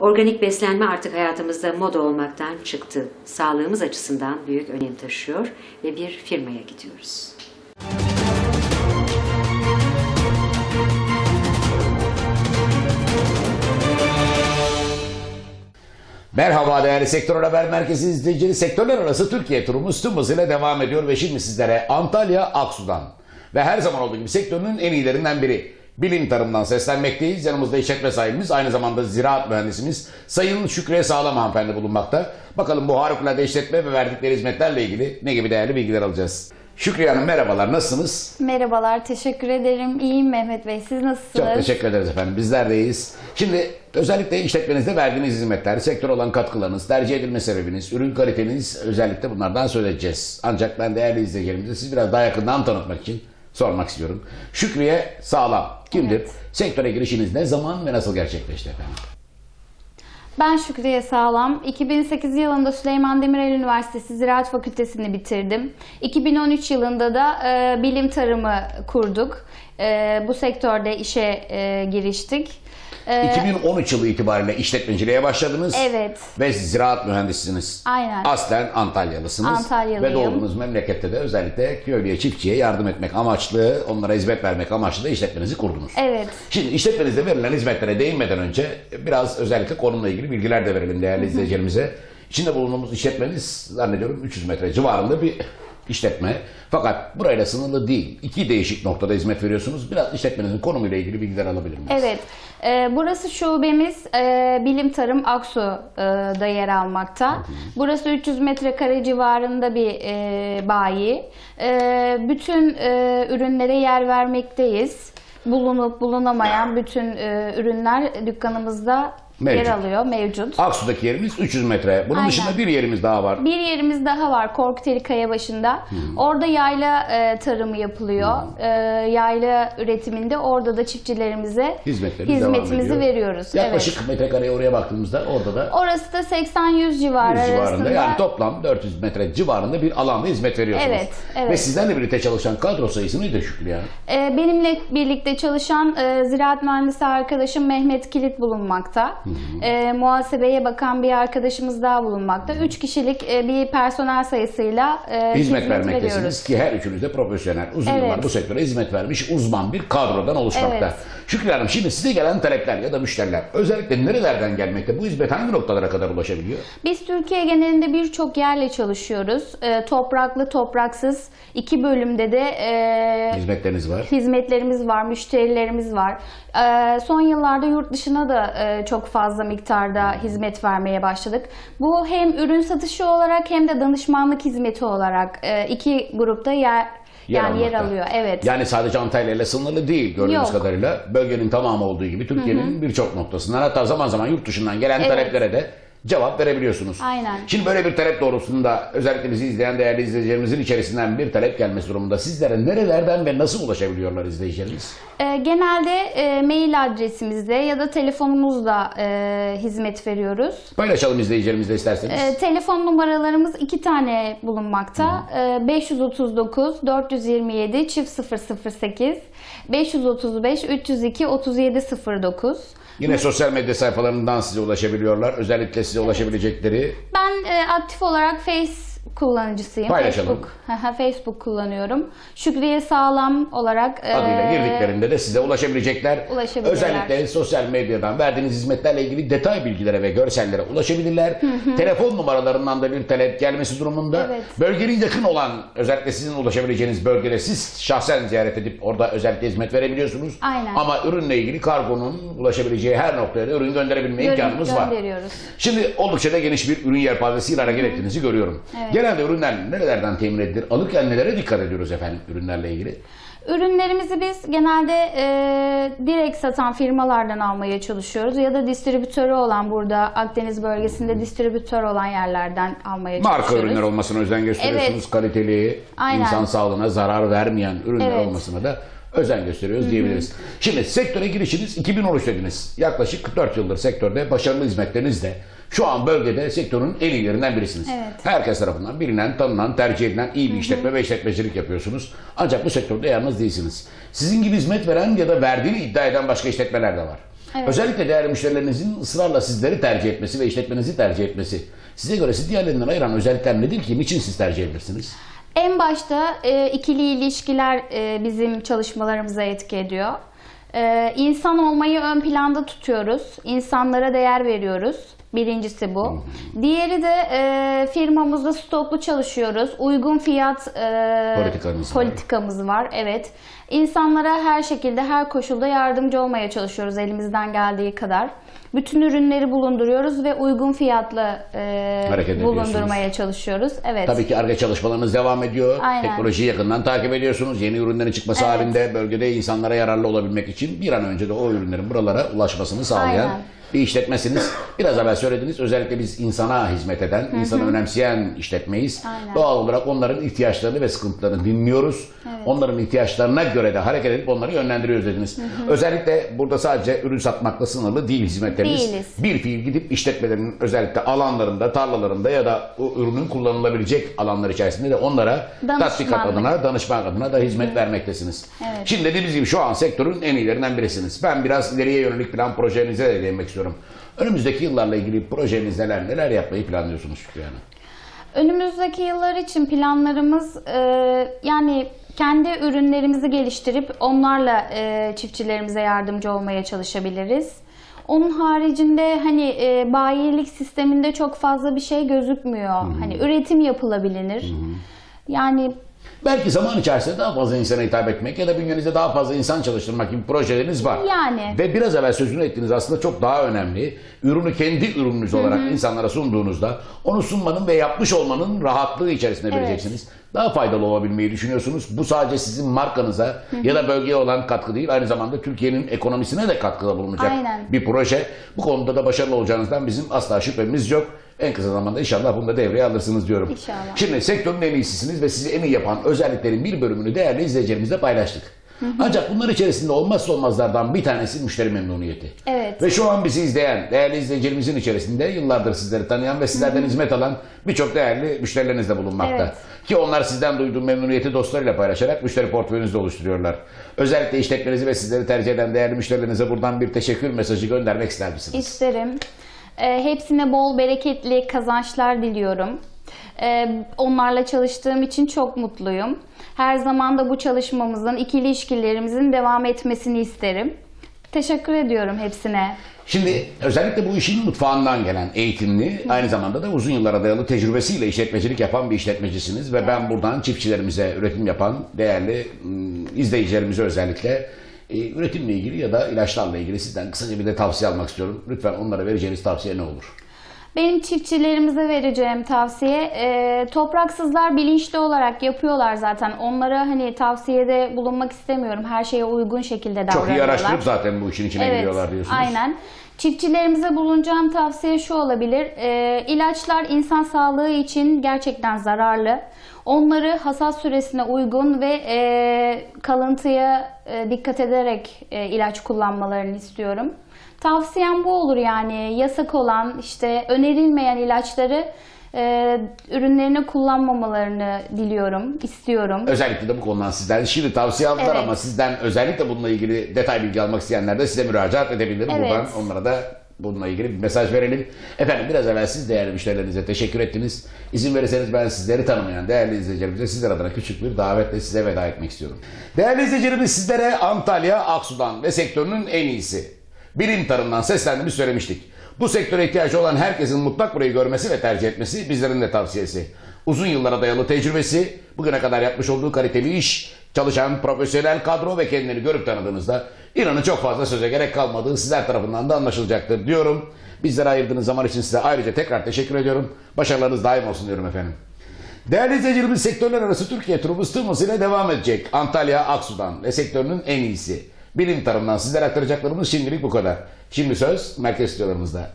Organik beslenme artık hayatımızda moda olmaktan çıktı. Sağlığımız açısından büyük önem taşıyor ve bir firmaya gidiyoruz. Merhaba değerli Sektör Haber Merkezi izleyicileri. Sektörler arası Türkiye turumuz tüm hızıyla devam ediyor ve şimdi sizlere Antalya Aksu'dan ve her zaman olduğu gibi sektörünün en iyilerinden biri Bilim Tarım'dan seslenmekteyiz. Yanımızda işletme sahibimiz aynı zamanda ziraat mühendisimiz Sayın Şükriye Sağlam hanımefendi bulunmakta. Bakalım bu harikulade işletme ve verdikleri hizmetlerle ilgili ne gibi değerli bilgiler alacağız. Şükriye Hanım merhabalar nasılsınız? Merhabalar, teşekkür ederim. İyiyim Mehmet Bey, siz nasılsınız? Çok teşekkür ederiz efendim. Bizler de iyiyiz. Şimdi özellikle işletmenizde verdiğiniz hizmetler, sektör olan katkılarınız, tercih edilme sebebiniz, ürün kaliteniz özellikle bunlardan söz edeceğiz. Ancak ben değerli izleyicilerimize siz biraz daha yakından tanıtmak için sormak istiyorum. Şükriye Sağlam kimdir? Evet. Sektöre girişiniz ne zaman ve nasıl gerçekleşti efendim? Ben Şükriye Sağlam. 2008 yılında Süleyman Demirel Üniversitesi Ziraat Fakültesini bitirdim. 2013 yılında da e, bilim tarımı kurduk. E, bu sektörde işe e, giriştik. E, 2013 yılı itibariyle işletmeciliğe başladınız. Evet. Ve ziraat mühendisisiniz. Aynen. Aslen Antalyalısınız. Antalyalıyım. Ve doğduğunuz memlekette de özellikle köylüye, çiftçiye yardım etmek amaçlı, onlara hizmet vermek amaçlı da işletmenizi kurdunuz. Evet. Şimdi işletmenizde verilen hizmetlere değinmeden önce biraz özellikle konumla ilgili bilgiler de verelim değerli izleyicilerimize. İçinde bulunduğumuz işletmeniz zannediyorum 300 metre civarında bir işletme. Fakat burayla sınırlı değil. İki değişik noktada hizmet veriyorsunuz. Biraz işletmenizin konumuyla ilgili bilgiler alabilir miyiz? Evet. E, burası şubemiz e, Bilim Tarım Aksu'da yer almakta. Burası 300 metrekare civarında bir e, bayi. E, bütün e, ürünlere yer vermekteyiz. Bulunup bulunamayan bütün e, ürünler dükkanımızda Mevcut. yer alıyor, mevcut. Aksu'daki yerimiz 300 metre. Bunun Aynen. dışında bir yerimiz daha var. Bir yerimiz daha var Korkuteli Kaya başında. Orada yayla e, tarımı yapılıyor. E, yayla üretiminde orada da çiftçilerimize Hizmetlerimiz hizmetimizi veriyoruz. Yaklaşık metrekareye oraya baktığımızda orada da Orası da 80-100 civarı 100 civarında arasında. yani toplam 400 metre civarında bir alanda hizmet veriyorsunuz. Evet, evet. Ve sizlerle birlikte çalışan kadro sayısı neydi Şükrü ya? Ee, benimle birlikte çalışan e, ziraat mühendisi arkadaşım Mehmet Kilit bulunmakta. E, muhasebeye bakan bir arkadaşımız daha bulunmakta. Üç kişilik e, bir personel sayısıyla e, Hizmet, vermektesiniz veriyoruz. ki her üçünüz de profesyonel. Uzun Evet. yıllar bu sektöre hizmet vermiş uzman bir kadrodan oluşmakta. Evet. Şükrü Hanım şimdi size gelen talepler ya da müşteriler özellikle nerelerden gelmekte? Bu hizmet hangi noktalara kadar ulaşabiliyor? Biz Türkiye genelinde birçok yerle çalışıyoruz. E, topraklı, topraksız iki bölümde de e, Hizmetleriniz var. hizmetlerimiz var, müşterilerimiz var. Ee, son yıllarda yurt dışına da e, çok fazla miktarda hizmet vermeye başladık. Bu hem ürün satışı olarak hem de danışmanlık hizmeti olarak e, iki grupta yer yani yer almakta. alıyor. Evet. Yani sadece Antalya ile sınırlı değil gördüğünüz Yok. kadarıyla. Bölgenin tamamı olduğu gibi Türkiye'nin birçok noktasından hatta zaman zaman yurt dışından gelen Evet. taleplere de cevap verebiliyorsunuz. Aynen. Şimdi böyle bir talep doğrultusunda özellikle bizi izleyen değerli izleyicilerimizin içerisinden bir talep gelmesi durumunda sizlere nerelerden ve nasıl ulaşabiliyorlar izleyicilerimiz? Ee, genelde e, mail adresimizde ya da telefonumuzla e, hizmet veriyoruz. Paylaşalım izleyicilerimizle isterseniz. Ee, telefon numaralarımız iki tane bulunmakta. Ee, 539 427 çift 008 535 302 3709 Yine sosyal medya sayfalarından size ulaşabiliyorlar. Özellikle size ulaşabilecekleri. Ben e, aktif olarak Face kullanıcısıyım. Paylaşalım. Facebook, Facebook kullanıyorum. Şükriye Sağlam olarak e, adıyla girdiklerinde de size ulaşabilecekler. Ulaşabilirler. Özellikle sosyal medyadan verdiğiniz hizmetlerle ilgili detay bilgilere ve görsellere ulaşabilirler. Telefon numaralarından da bir talep gelmesi durumunda Evet. bölgenin yakın olan özellikle sizin ulaşabileceğiniz bölgede siz şahsen ziyaret edip orada özellikle hizmet verebiliyorsunuz. Aynen. Ama ürünle ilgili kargonun ulaşabileceği her noktaya da ürün gönderebilme gö- imkanımız var. Şimdi oldukça da geniş bir ürün yelpazesiyle hareket ettiğinizi görüyorum. Evet. Genelde ürünler nerelerden temin edilir? Alırken nelere dikkat ediyoruz efendim ürünlerle ilgili? Ürünlerimizi biz genelde e, direkt satan firmalardan almaya çalışıyoruz ya da distribütörü olan burada Akdeniz bölgesinde distribütör olan yerlerden almaya Marka çalışıyoruz. ürünler olmasına özen gösteriyorsunuz. Evet. Kaliteli, Aynen. insan sağlığına zarar vermeyen ürünler Evet. olmasına da özen gösteriyoruz diyebiliriz. Şimdi sektöre girişiniz 2013 dediniz. Yaklaşık 4 yıldır sektörde başarılı hizmetlerinizle şu an bölgede sektörün en iyilerinden birisiniz. Evet. Herkes tarafından bilinen, tanınan, tercih edilen iyi bir işletme ve işletmecilik yapıyorsunuz. Ancak bu sektörde yalnız değilsiniz. Sizin gibi hizmet veren ya da verdiğini iddia eden başka işletmeler de var. Evet. Özellikle değerli müşterilerinizin ısrarla sizleri tercih etmesi ve işletmenizi tercih etmesi. Size göre sizi diğerlerinden ayıran özellikler nedir ki? Niçin siz tercih edirsiniz? En başta e, ikili ilişkiler e, bizim çalışmalarımıza etki ediyor. E, insan olmayı ön planda tutuyoruz. İnsanlara değer veriyoruz. Birincisi bu. Diğeri de e, firmamızda stoklu çalışıyoruz. Uygun fiyat e, Politikamız var. politikamız var. Evet. İnsanlara her şekilde, her koşulda yardımcı olmaya çalışıyoruz elimizden geldiği kadar. Bütün ürünleri bulunduruyoruz ve uygun fiyatla e, Hareket bulundurmaya çalışıyoruz. Evet. Tabii ki ARGE çalışmalarınız devam ediyor. Aynen. Teknolojiyi yakından takip ediyorsunuz. Yeni ürünlerin çıkması Evet. halinde bölgede insanlara yararlı olabilmek için bir an önce de o ürünlerin buralara ulaşmasını sağlayan Aynen. Bir işletmesiniz. Biraz evvel söylediniz. Özellikle biz insana hizmet eden, insanı önemseyen işletmeyiz. Aynen. Doğal olarak onların ihtiyaçlarını ve sıkıntılarını dinliyoruz. Onların ihtiyaçlarına göre de hareket edip onları yönlendiriyoruz dediniz. Özellikle burada sadece ürün satmakla sınırlı değil hizmetleriniz. Değiliz. Bir fiil gidip işletmelerin özellikle alanlarında, tarlalarında ya da o ürünün kullanılabilecek alanlar içerisinde de onlara Danışmanlık. tatbikat adına, danışman adına da hizmet vermektesiniz. Evet. Şimdi dediğimiz gibi şu an sektörün en iyilerinden birisiniz. Ben biraz ileriye yönelik plan projenize de değinmek istiyorum. Önümüzdeki yıllarla ilgili projeniz neler, neler yapmayı planlıyorsunuz Şükrü Hanım? Önümüzdeki yıllar için planlarımız e, yani kendi ürünlerimizi geliştirip onlarla e, çiftçilerimize yardımcı olmaya çalışabiliriz. Onun haricinde hani e, bayilik sisteminde çok fazla bir şey gözükmüyor. Hani üretim yapılabilir. Yani Belki zaman içerisinde daha fazla insana hitap etmek ya da bünyenizde daha fazla insan çalıştırmak gibi projeleriniz var. Yani. Ve biraz evvel sözünü ettiğiniz aslında çok daha önemli. Ürünü kendi ürününüz olarak insanlara sunduğunuzda onu sunmanın ve yapmış olmanın rahatlığı içerisinde Evet. vereceksiniz. Daha faydalı olabilmeyi düşünüyorsunuz. Bu sadece sizin markanıza ya da bölgeye olan katkı değil, aynı zamanda Türkiye'nin ekonomisine de katkıda bulunacak Aynen. bir proje. Bu konuda da başarılı olacağınızdan bizim asla şüphemiz yok. En kısa zamanda inşallah bunu da devreye alırsınız diyorum. İnşallah. Şimdi sektörün en iyisisiniz ve sizi en iyi yapan özelliklerin bir bölümünü değerli izleyicilerimizle paylaştık. Ancak bunlar içerisinde olmazsa olmazlardan bir tanesi müşteri memnuniyeti. Evet. Ve şu an bizi izleyen değerli izleyicilerimizin içerisinde yıllardır sizleri tanıyan ve sizlerden hizmet alan birçok değerli müşterileriniz de bulunmakta. Evet. Ki onlar sizden duyduğu memnuniyeti dostlarıyla paylaşarak müşteri portföyünüzü oluşturuyorlar. Özellikle işletmenizi ve sizleri tercih eden değerli müşterilerinize buradan bir teşekkür mesajı göndermek ister misiniz? isterim. E, hepsine bol bereketli kazançlar diliyorum. E, onlarla çalıştığım için çok mutluyum. Her zaman da bu çalışmamızın, ikili ilişkilerimizin devam etmesini isterim. Teşekkür ediyorum hepsine. Şimdi özellikle bu işin mutfağından gelen eğitimli, aynı zamanda da uzun yıllara dayalı tecrübesiyle işletmecilik yapan bir işletmecisiniz ve ben buradan çiftçilerimize üretim yapan değerli ım, izleyicilerimize özellikle e, üretimle ilgili ya da ilaçlarla ilgili sizden kısaca bir de tavsiye almak istiyorum. Lütfen onlara vereceğiniz tavsiye ne olur? Benim çiftçilerimize vereceğim tavsiye, e, topraksızlar bilinçli olarak yapıyorlar zaten. Onlara hani tavsiyede bulunmak istemiyorum. Her şeye uygun şekilde Çok iyi davranıyorlar. araştırıp zaten bu işin içine giriyorlar diyorsunuz. Aynen. Çiftçilerimize bulunacağım tavsiye şu olabilir. E, ilaçlar insan sağlığı için gerçekten zararlı. Onları hasat süresine uygun ve e, kalıntıya e, dikkat ederek e, ilaç kullanmalarını istiyorum. Tavsiyem bu olur yani yasak olan işte önerilmeyen ilaçları e, ürünlerine kullanmamalarını diliyorum, istiyorum. Özellikle de bu konudan sizden şimdi tavsiye aldılar Evet. ama sizden özellikle bununla ilgili detay bilgi almak isteyenler de size müracaat edebilir. Evet. Buradan onlara da bununla ilgili bir mesaj verelim. Efendim biraz evvel siz değerli müşterilerinize teşekkür ettiniz. İzin verirseniz ben sizleri tanımayan değerli izleyicilerimize sizler adına küçük bir davetle size veda etmek istiyorum. Değerli izleyicilerimiz sizlere Antalya Aksu'dan ve sektörünün en iyisi. Bilim tarımdan seslendiğini söylemiştik. Bu sektöre ihtiyacı olan herkesin mutlak burayı görmesi ve tercih etmesi bizlerin de tavsiyesi. Uzun yıllara dayalı tecrübesi, bugüne kadar yapmış olduğu kaliteli iş, çalışan profesyonel kadro ve kendini görüp tanıdığınızda inanın çok fazla söze gerek kalmadığı sizler tarafından da anlaşılacaktır diyorum. Bizlere ayırdığınız zaman için size ayrıca tekrar teşekkür ediyorum. Başarılarınız daim olsun diyorum efendim. Değerli izleyicilerimiz sektörler arası Türkiye turumuz tüm hızıyla devam edecek. Antalya Aksu'dan ve sektörünün en iyisi. Bilim tarımdan sizlere aktaracaklarımız şimdilik bu kadar. Şimdi söz merkez stüdyolarımızda.